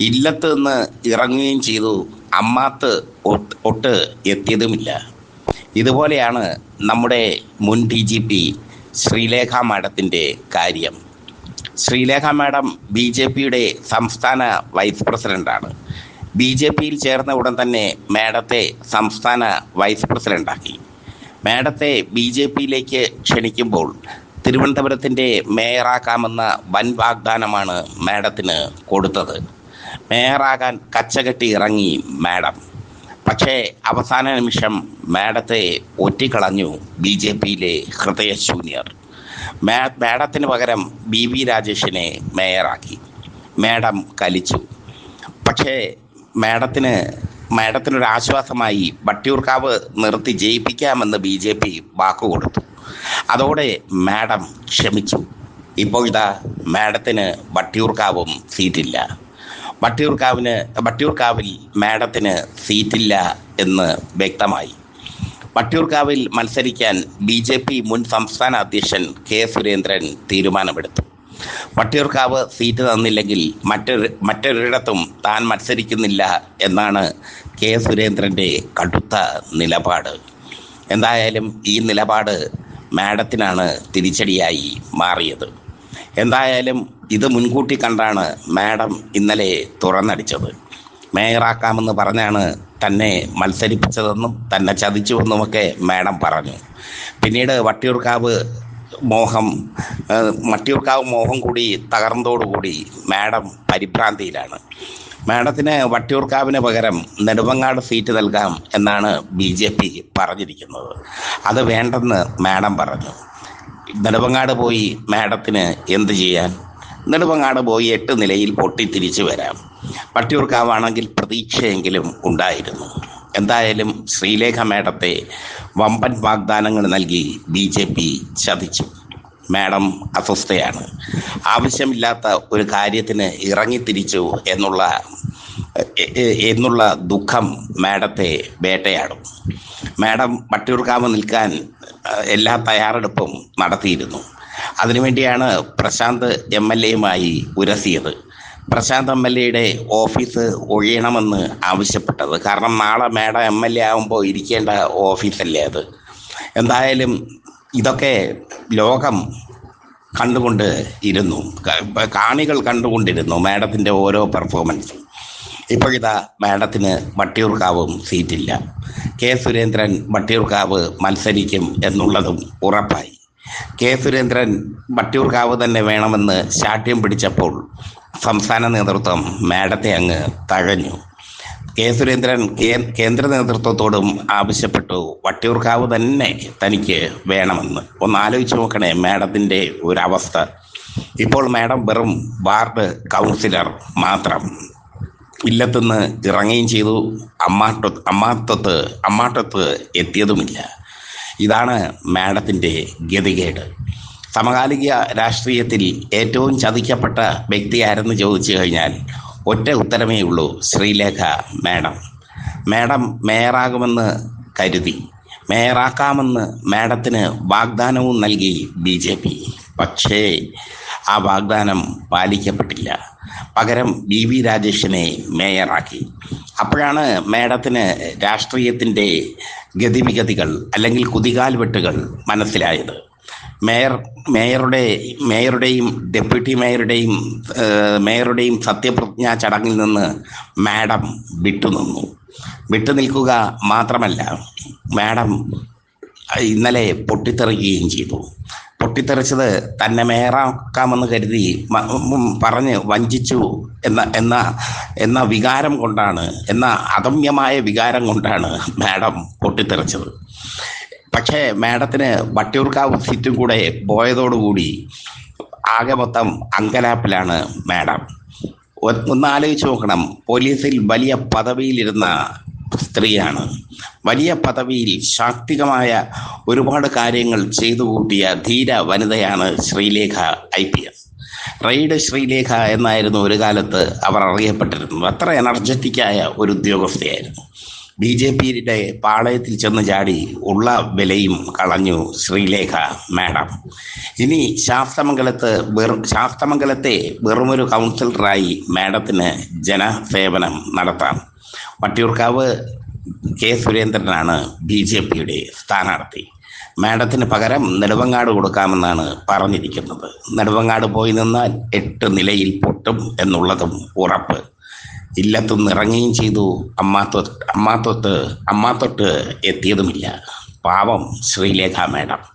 ഇല്ലത്ത് നിന്ന് ഇറങ്ങുകയും ചെയ്തു. അമ്മാത്ത് ഒട്ട് എത്തിയതുമില്ല. ഇതുപോലെയാണ് നമ്മുടെ മുൻ ഡി ജി പി ശ്രീലേഖ മാഡത്തിന്റെ കാര്യം. ശ്രീലേഖ മാഡം ബി ജെ പിയുടെ സംസ്ഥാന വൈസ് പ്രസിഡന്റാണ്. ബി ജെ പിയിൽ ചേർന്ന ഉടൻ തന്നെ മാഡത്തെ സംസ്ഥാന വൈസ് പ്രസിഡന്റാക്കി. മാഡത്തെ ബി ജെ പിയിലേക്ക് ക്ഷണിക്കുമ്പോൾ തിരുവനന്തപുരത്തിന്റെ മേയറാക്കാമെന്ന വൻ വാഗ്ദാനമാണ് മാഡത്തിന് കൊടുത്തത്. മേയറാകാൻ കച്ചകെട്ടി ഇറങ്ങി മാഡം. പക്ഷേ അവസാന നിമിഷം മാഡത്തെ ഒറ്റിക്കളഞ്ഞു ബി ജെ പിയിലെ ഹൃദയശൂന്യർ മാഡത്തിന് പകരം ബി വി രാജേഷിനെ മേയറാക്കി. മാഡം കലിച്ചു. പക്ഷേ മാഡത്തിന് മാഡത്തിനൊരു ആശ്വാസമായി വട്ടിയൂർക്കാവ് നിർത്തി ജയിപ്പിക്കാമെന്ന് ബി ജെ പി വാക്കുകൊടുത്തു അതോടെ മാഡം ക്ഷമിച്ചു. ഇപ്പോഴിതാ മാഡത്തിന് വട്ടിയൂർക്കാവും സീറ്റില്ല. വട്ടിയൂർക്കാവിന് വട്ടിയൂർക്കാവിൽ മാഡത്തിന് സീറ്റില്ല എന്ന് വ്യക്തമായി. വട്ടിയൂർക്കാവിൽ മത്സരിക്കാൻ ബി ജെ പി മുൻ സംസ്ഥാന അധ്യക്ഷൻ കെ സുരേന്ദ്രൻ തീരുമാനമെടുത്തു. വട്ടിയൂർക്കാവ് സീറ്റ് തന്നില്ലെങ്കിൽ മറ്റൊരു മറ്റൊരിടത്തും താൻ മത്സരിക്കുന്നില്ല എന്നാണ് കെ സുരേന്ദ്രന്റെ കടുത്ത നിലപാട്. എന്തായാലും ഈ നിലപാട് മാഡത്തിനാണ് തിരിച്ചടിയായി മാറിയത്. എന്തായാലും ഇത് മുൻകൂട്ടി കണ്ടാണ് മാഡം ഇന്നലെ തുറന്നടിച്ചത്. മേയറാക്കാമെന്ന് പറഞ്ഞാണ് തന്നെ മത്സരിപ്പിച്ചതെന്നും തന്നെ ചതിച്ചുവെന്നുമൊക്കെ മാഡം പറഞ്ഞു. പിന്നീട് വട്ടിയൂർക്കാവ് മോഹം മട്ടിയൂർക്കാവ് മോഹം കൂടി തകർന്നതോടുകൂടി മാഡം പരിഭ്രാന്തിയിലാണ്. മാഡത്തിന് വട്ടിയൂർക്കാവിന് പകരം നെടുമങ്ങാട് സീറ്റ് നൽകാം എന്നാണ് ബി ജെ പി പറഞ്ഞിരിക്കുന്നത്. അത് വേണ്ടെന്ന് മാഡം പറഞ്ഞു. നെടുമങ്ങാട് പോയി മാഡത്തിന് എന്ത് ചെയ്യാൻ? നെടുമങ്ങാട് പോയി എട്ട് നിലയിൽ പൊട്ടി തിരിച്ചു വരാം. വട്ടിയൂർക്കാവാണെങ്കിൽ പ്രതീക്ഷയെങ്കിലും ഉണ്ടായിരുന്നു. എന്തായാലും ശ്രീലേഖ മേഡത്തെ വമ്പൻ വാഗ്ദാനങ്ങൾ നൽകി ബി ജെ പി ചതിച്ചു. മാഡം അസ്വസ്ഥയാണ്. ആവശ്യമില്ലാത്ത ഒരു കാര്യത്തിന് ഇറങ്ങിത്തിരിച്ചു എന്നുള്ള എന്നുള്ള ദുഃഖം മാഡത്തെ വേട്ടയാടും. മാഡം വട്ടിയൂർക്കാവ് നിൽക്കാൻ എല്ലാ തയ്യാറെടുപ്പും നടത്തിയിരുന്നു. അതിനുവേണ്ടിയാണ് പ്രശാന്ത് എം എൽ എയുമായി ഉരസിയത്. പ്രശാന്ത് എം എൽ എയുടെ ഓഫീസ് ഒഴിയണമെന്ന് ആവശ്യപ്പെട്ടത്. കാരണം നാളെ മേഡം എം എൽ എ ആകുമ്പോൾ ഇരിക്കേണ്ട ഓഫീസല്ലേ അത്. എന്തായാലും ഇതൊക്കെ ലോകം കണ്ടുകൊണ്ട് ഇരുന്നു. കാണികൾ കണ്ടുകൊണ്ടിരുന്നു മാഡത്തിന്റെ ഓരോ പെർഫോമൻസും. ഇപ്പോഴിതാ മാഡത്തിന് വട്ടിയൂർക്കാവും സീറ്റില്ല. കെ സുരേന്ദ്രൻ വട്ടിയൂർക്കാവ് മത്സരിക്കും എന്നുള്ളതും ഉറപ്പായി. കെ സുരേന്ദ്രൻ വട്ടിയൂർക്കാവ് തന്നെ വേണമെന്ന് ശാഠ്യം പിടിച്ചപ്പോൾ സംസ്ഥാന നേതൃത്വം മാഡത്തെ അങ്ങ് തഴഞ്ഞു. കെ സുരേന്ദ്രൻ കേന്ദ്ര നേതൃത്വത്തോടും ആവശ്യപ്പെട്ടു വട്ടിയൂർക്കാവ് തന്നെ തനിക്ക് വേണമെന്ന്. ഒന്ന് ആലോചിച്ച് നോക്കണേ മാഡത്തിന്റെ ഒരവസ്ഥ. ഇപ്പോൾ മാഡം വെറും വാർഡ് കൗൺസിലർ മാത്രം. ഇല്ലത്തുനിന്ന് ഇറങ്ങുകയും ചെയ്തു. അമ്മാട്ട അമ്മാത്തത്ത് അമ്മാട്ടത്ത് എത്തിയതുമില്ല. ഇതാണ് മാഡത്തിന്റെ ഗതികേട്. സമകാലിക രാഷ്ട്രീയത്തിൽ ഏറ്റവും ചതിക്കപ്പെട്ട വ്യക്തിയാരെന്ന് ചോദിച്ചു കഴിഞ്ഞാൽ ഒറ്റ ഉത്തരമേ ഉള്ളൂ ശ്രീലേഖ മാഡം. മാഡം മേയറാകുമെന്ന് കരുതി. മേയറാക്കാമെന്ന് മാഡത്തിന് വാഗ്ദാനവും നൽകി ബി ജെ പി. പക്ഷേ ആ വാഗ്ദാനം പാലിക്കപ്പെട്ടില്ല. പകരം ബി വി രാജേഷിനെ മേയറാക്കി. അപ്പോഴാണ് മേഡത്തിന് രാഷ്ട്രീയത്തിന്റെ ഗതിവിഗതികൾ അല്ലെങ്കിൽ കുതികാൽ വെട്ടുകൾ മനസ്സിലായത്. മേയർ മേയറുടെ മേയറുടെയും ഡെപ്യൂട്ടി മേയറുടെയും മേയറുടെയും സത്യപ്രതിജ്ഞാ ചടങ്ങിൽ നിന്ന് മാഡം വിട്ടുനിന്നു വിട്ടുനിൽക്കുക മാത്രമല്ല മാഡം ഇന്നലെ പൊട്ടിത്തെറിക്കുകയും ചെയ്തു. പൊട്ടിത്തെറിച്ചത് തന്നെ മേയറാക്കാമെന്ന് കരുതി പറഞ്ഞ് വഞ്ചിച്ചു എന്ന എന്ന എന്ന വികാരം കൊണ്ടാണ് എന്ന അദമ്യമായ വികാരം കൊണ്ടാണ് മാഡം പൊട്ടിത്തെറിച്ചത്. പക്ഷേ മാഡത്തിന് വട്ടിയൂർക്കാവ് സീറ്റും കൂടെ പോയതോടുകൂടി ആകെ മൊത്തം അങ്കലാപ്പിലാണ് മാഡം. ഒന്ന് ആലോചിച്ച് നോക്കണം പോലീസിൽ വലിയ പദവിയിലിരുന്ന സ്ത്രീയാണ്. വലിയ പദവിയിൽ ശാക്തികമായ ഒരുപാട് കാര്യങ്ങൾ ചെയ്തു കൂട്ടിയ ധീര വനിതയാണ് Sreelekha I P S. Raid Sreelekha എന്നായിരുന്നു ഒരു കാലത്ത് അവർ അറിയപ്പെട്ടിരുന്നത്. അത്ര എനർജറ്റിക്കായ ഒരു ഉദ്യോഗസ്ഥയായിരുന്നു. ബി ജെ പിയുടെ പാളയത്തിൽ ചെന്ന് ചാടി ഉള്ള വിലയും കളഞ്ഞു ശ്രീലേഖ മാഡം. ഇനി ശാസ്തമംഗലത്ത് വെറും ശാസ്തമംഗലത്തെ വെറുമൊരു കൗൺസിലറായി മാഡത്തിന് ജനസേവനം നടത്താം. വട്ടിയൂർക്കാവ് കെ സുരേന്ദ്രനാണ് ബി ജെ പിയുടെ സ്ഥാനാർത്ഥി. മാഡത്തിന് പകരം നെടുവങ്ങാട് കൊടുക്കാമെന്നാണ് പറഞ്ഞിരിക്കുന്നത്. നെടുവങ്ങാട് പോയി നിന്നാൽ എട്ട് നിലയിൽ പൊട്ടും എന്നുള്ളതും ഉറപ്പ്. ഇല്ലത്തുനിന്ന് ഇറങ്ങുകയും ചെയ്തു. അമ്മാത്തൊട്ട് അമ്മാത്തൊട്ട് അമ്മാത്തൊട്ട് എത്തിയതുമില്ല. പാവം ശ്രീലേഖ മാഡം.